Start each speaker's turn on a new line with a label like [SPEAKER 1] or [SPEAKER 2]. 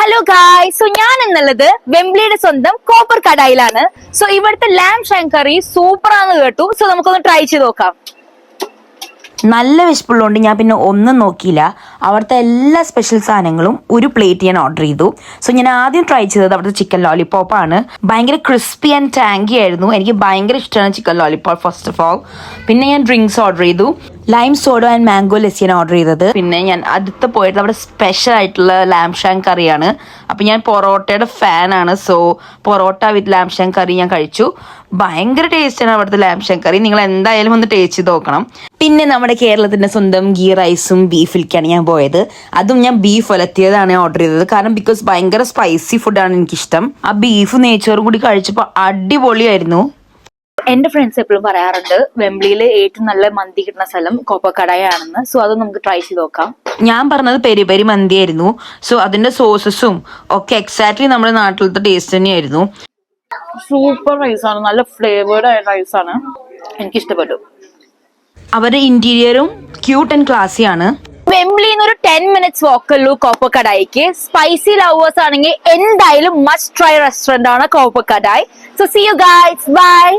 [SPEAKER 1] Hello ഗായ് so ഞാൻ എന്നുള്ളത് വെംബ്ലിയുടെ സ്വന്തം കോപ്പർ കടായിലാണ്. സോ ഇവിടുത്തെ ലാം ഷങ്കറി സൂപ്പർ ആണെന്ന് കേട്ടു. സോ നമുക്കൊന്ന് ട്രൈ ചെയ്ത് നോക്കാം.
[SPEAKER 2] നല്ല വിശപ്പുള്ളതുകൊണ്ട് ഞാൻ പിന്നെ ഒന്നും നോക്കിയില്ല. അവിടുത്തെ എല്ലാ സ്പെഷ്യൽ സാധനങ്ങളും ഒരു പ്ലേറ്റ് ഞാൻ ഓർഡർ ചെയ്തു. സോ ഞാൻ ആദ്യം ട്രൈ ചെയ്തത് അവിടുത്തെ ചിക്കൻ ലോലിപോപ്പ് ആണ്. ഭയങ്കര ക്രിസ്പി ആൻഡ് ടാങ്കി ആയിരുന്നു. എനിക്ക് ഭയങ്കര ഇഷ്ടമാണ് chicken lollipop first of all പിന്നെ ഞാൻ ഡ്രിങ്ക്സ് ഓർഡർ ചെയ്തു. ലൈം സോഡോ ആൻഡ് മാംഗോ ലസ്സിയാണ് ഓർഡർ ചെയ്തത്. പിന്നെ ഞാൻ അടുത്ത് പോയിട്ട് അവിടെ സ്പെഷ്യൽ ആയിട്ടുള്ള ലാം ഷാങ് കറിയാണ്. അപ്പം ഞാൻ പൊറോട്ടയുടെ ഫാനാണ് so porotta with lamb shank curry ഞാൻ കഴിച്ചു. ഭയങ്കര ടേസ്റ്റാണ് അവിടുത്തെ ലാം ഷാങ് കറി. നിങ്ങൾ എന്തായാലും ഒന്ന് ടേസ്റ്റ് ചെയ്ത് നോക്കണം. പിന്നെ നമ്മുടെ കേരളത്തിന്റെ സ്വന്തം ഗീ റൈസും ബീഫിലേക്കാണ് ഞാൻ പോയത്. അതും ഞാൻ ബീഫ് ഒലത്തിയതാണ് ഓർഡർ ചെയ്തത്. കാരണം ബിക്കോസ് ഭയങ്കര സ്പൈസി ഫുഡാണ് എനിക്കിഷ്ടം. ആ ബീഫ് നെയ്ച്ചോറും കൂടി കഴിച്ചപ്പോൾ അടിപൊളിയായിരുന്നു.
[SPEAKER 1] എന്റെ ഫ്രണ്ട്സ് എപ്പോഴും പറയാറുണ്ട് വെംബ്ലിയിൽ ഏറ്റവും നല്ല മന്തി കിട്ടുന്ന സ്ഥലം കോപ്പക്കടയാണെന്ന്. സോ അത് നമുക്ക് ട്രൈ ചെയ്ത് നോക്കാം.
[SPEAKER 2] ഞാൻ പറഞ്ഞത് പെരി പെരി മന്തിയായിരുന്നു. സോ അതിന്റെ സോസസും ഒക്കെ എക്സാക്ട്ലി നമ്മുടെ നാട്ടിലത്തെ ടേസ്റ്റ് തന്നെയായിരുന്നു.
[SPEAKER 1] സൂപ്പർ റൈസ് ആണ്. നല്ല ഫ്ലേവേർഡ് ആയ റൈസ് ആണ്. എനിക്ക് ഇഷ്ടപ്പെട്ടു
[SPEAKER 2] അവരുടെ ഇന്റീരിയറും ക്യൂട്ട് ആൻഡ് ക്ലാസി ആണ്.
[SPEAKER 1] വെംബ്ലിന്ന് ഒരു ടെൻ മിനിറ്റ്സ് വാക്കുള്ളൂ കോപ്പക്കടായിക്ക്. സ്പൈസി ലവേഴ്സ് ആണെങ്കിൽ എന്തായാലും മസ്റ്റ് ട്രൈ റെസ്റ്റോറന്റ് ആണ് Kopakadai. So see you guys bye